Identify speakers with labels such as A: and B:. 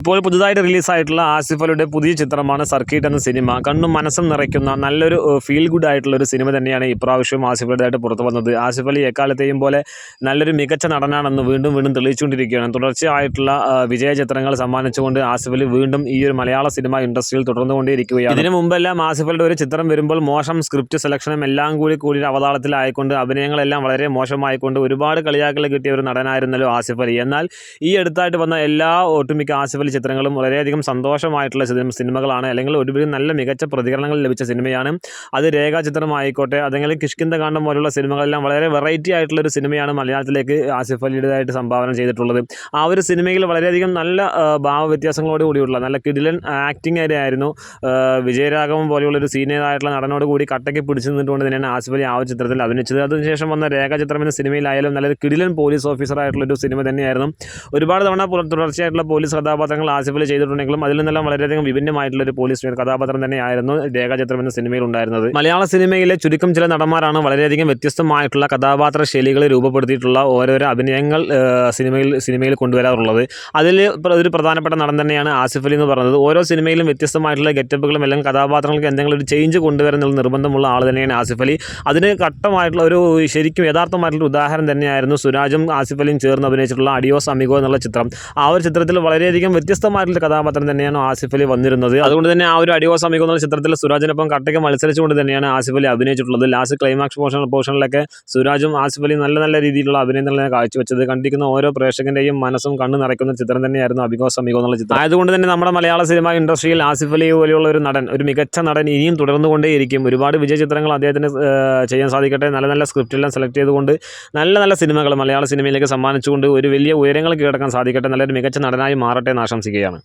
A: ഇപ്പോൾ പുതുതായിട്ട് റിലീസായിട്ടുള്ള ആസിഫ് അലിയുടെ പുതിയ ചിത്രമാണ് സർക്കിട്ട് എന്ന സിനിമ. കണ്ണും മനസ്സും നിറയ്ക്കുന്ന നല്ലൊരു ഫീൽ ഗുഡ് ആയിട്ടുള്ള ഒരു സിനിമ തന്നെയാണ് ഇപ്രാവശ്യം ആസിഫ് അലിയുടേതായിട്ട് പുറത്തു വന്നത്. ആസിഫ് അലി എക്കാലത്തെയും പോലെ നല്ലൊരു മികച്ച നടനാണെന്ന് വീണ്ടും വീണ്ടും തെളിയിച്ചുകൊണ്ടിരിക്കുകയാണ്. തുടർച്ചയായിട്ടുള്ള വിജയ ചിത്രങ്ങൾ സമ്മാനിച്ചുകൊണ്ട് ആസിഫ് അലി വീണ്ടും ഈ ഒരു മലയാള സിനിമ ഇൻഡസ്ട്രിയിൽ തുടർന്നുകൊണ്ടേയിരിക്കുകയാണ്. ഇതിനു മുമ്പെല്ലാം ആസിഫ് അലിയുടെ ഒരു ചിത്രം വരുമ്പോൾ മോശം സ്ക്രിപ്റ്റ് സെലക്ഷനും എല്ലാം കൂടി കൂടി അവതാളത്തിലായിക്കൊണ്ട് അഭിനയങ്ങളെല്ലാം വളരെ മോശമായിക്കൊണ്ട് ഒരുപാട് കളിയാക്കൽ കിട്ടിയ ഒരു നടനായിരുന്നല്ലോ ആസിഫ് അലി. എന്നാൽ ഈ അടുത്തായിട്ട് വന്ന എല്ലാ ഒട്ടുമിക്ക ആസിഫ് അലി ചിത്രങ്ങളും വളരെയധികം സന്തോഷമായിട്ടുള്ള സിനിമ സിനിമകളാണ്. അല്ലെങ്കിൽ ഒരുപാട് നല്ല മികച്ച പ്രതികരണങ്ങൾ ലഭിച്ച സിനിമയാണ്. അത് രേഖാചിത്രമായിക്കോട്ടെ അല്ലെങ്കിൽ കിഷ്കിന്ത കാണ്ഡം പോലുള്ള സിനിമകളെല്ലാം വളരെ വെറൈറ്റി ആയിട്ടുള്ള ഒരു സിനിമയാണ് മലയാളത്തിലേക്ക് ആസിഫ് അലിയുടേതായിട്ട് സംഭാവന ചെയ്തിട്ടുള്ളത്. ആ ഒരു സിനിമയിൽ വളരെയധികം നല്ല ഭാവവ്യത്യാസങ്ങളോട് കൂടിയുള്ള നല്ല കിടിലൻ ആക്ടിങ് ആയിരുന്നു. വിജയരാഘവം വിജയരാഘവൻ പോലെയുള്ള ഒരു സീനിയർ ആയിട്ടുള്ള നടനോട് കൂടി കട്ടയ്ക്ക് പിടിച്ചു നിന്നുകൊണ്ട് തന്നെയാണ് ആസിഫ് അലി ആ ഒരു ചിത്രത്തിൽ അഭിനയിച്ചത്. അതിനുശേഷം വന്ന രേഖാചിത്രം എന്ന സിനിമയിലായാലും നല്ലൊരു കിടിലൻ പോലീസ് ഓഫീസർ ആയിട്ടുള്ള ഒരു സിനിമ തന്നെയായിരുന്നു. ഒരുപാട് തവണ തുടർച്ചയായിട്ടുള്ള പോലീസ് കഥാപാത്രങ്ങൾ ആസിഫ് ആസിഫിൽ ചെയ്തിട്ടുണ്ടെങ്കിലും അതിൽ നിന്നെല്ലാം വളരെയധികം വിഭിന്നമായിട്ടുള്ള ഒരു പോലീസ് കഥാപാത്രം തന്നെയായിരുന്നു രേഖാചിത്രം എന്ന സിനിമയിൽ ഉണ്ടായിരുന്നത്. മലയാള സിനിമയിലെ ചുരുക്കം ചില നടന്മാരാണ് വളരെയധികം വ്യത്യസ്തമായിട്ടുള്ള കഥാപാത്ര ശൈലികൾ രൂപപ്പെടുത്തിയിട്ടുള്ള ഓരോരോ അഭിനയങ്ങൾ സിനിമയിൽ സിനിമയിൽ കൊണ്ടുവരാറുള്ളത്. അതിൽ ഒരു പ്രധാനപ്പെട്ട നടൻ തന്നെയാണ് ആസിഫ് അലി എന്ന് പറയുന്നത് ഓരോ സിനിമയിലും വ്യത്യസ്തമായിട്ടുള്ള ഗെറ്റപ്പുകളും എല്ലാം കഥാപാത്രങ്ങൾക്ക് എന്തെങ്കിലും ഒരു ചേഞ്ച് കൊണ്ടുവരുന്നുള്ള നിർബന്ധമുള്ള ആൾ തന്നെയാണ് ആസിഫ് അലി അതിന് ഘട്ടമായിട്ടുള്ള ഒരു ശരിക്കും യഥാർത്ഥമായിട്ടുള്ള ഉദാഹരണം തന്നെയായിരുന്നു സുരാജും ആസിഫ് അലിയും ചേർന്ന് അഭിനയിച്ചിട്ടുള്ള അഡിയോസ് അമിഗോ എന്നുള്ള ചിത്രം. ആ ഒരു ചിത്രത്തിൽ വളരെയധികം വ്യത്യസ്തമായിട്ടുള്ള കഥാപാത്രം തന്നെയാണ് ആസിഫ് അലി വന്നിരുന്നത്. അതുകൊണ്ട് തന്നെ ആ ഒരു അടിയോ സമീപം ചിത്രത്തിൽ സുരാജിനൊപ്പം കട്ടയ്ക്ക് മത്സരിച്ചുകൊണ്ട് തന്നെയാണ് ആസിഫ് അലി അഭിനയിച്ചിട്ടുള്ളത്. ലാസ്റ്റ് ക്ലൈമാക്സ് പോർഷൻ പോർഷനിലൊക്കെ സുരാജും ആസിഫ് അലി നല്ല നല്ല രീതിയിലുള്ള അഭിനയം തന്നെയാണ് കാഴ്ചവെച്ചത്. കണ്ടിരിക്കുന്ന ഓരോ പ്രേക്ഷകന്റെയും മനസ്സും കണ്ണു നിറയ്ക്കുന്ന ചിത്രം തന്നെയായിരുന്നു അഭിഗോ സമീപം എന്നുള്ള ചിത്രം. ആയതുകൊണ്ട് തന്നെ നമ്മുടെ മലയാള സിനിമ ഇൻഡസ്ട്രിയിൽ ആസിഫ് അലി പോലെയുള്ള ഒരു നടൻ ഒരു മികച്ച നടൻ ഇനിയും തുടർന്നുകൊണ്ടേയിരിക്കും. ഒരുപാട് വിജയ ചിത്രങ്ങൾ അദ്ദേഹത്തിന് ചെയ്യാൻ സാധിക്കട്ടെ. നല്ല നല്ല സ്ക്രിപ്റ്റെല്ലാം സെലക്ട് ചെയ്തുകൊണ്ട് നല്ല നല്ല സിനിമകൾ മലയാള സിനിമയിലേക്ക് സമ്മാനിച്ചുകൊണ്ട് ഒരു വലിയ ഉയരങ്ങൾ കീഴടക്കാൻ സാധിക്കട്ടെ. നല്ലൊരു മികച്ച നടനായി മാറട്ടെ എന്ന് ആശംസിക്കുകയാണ്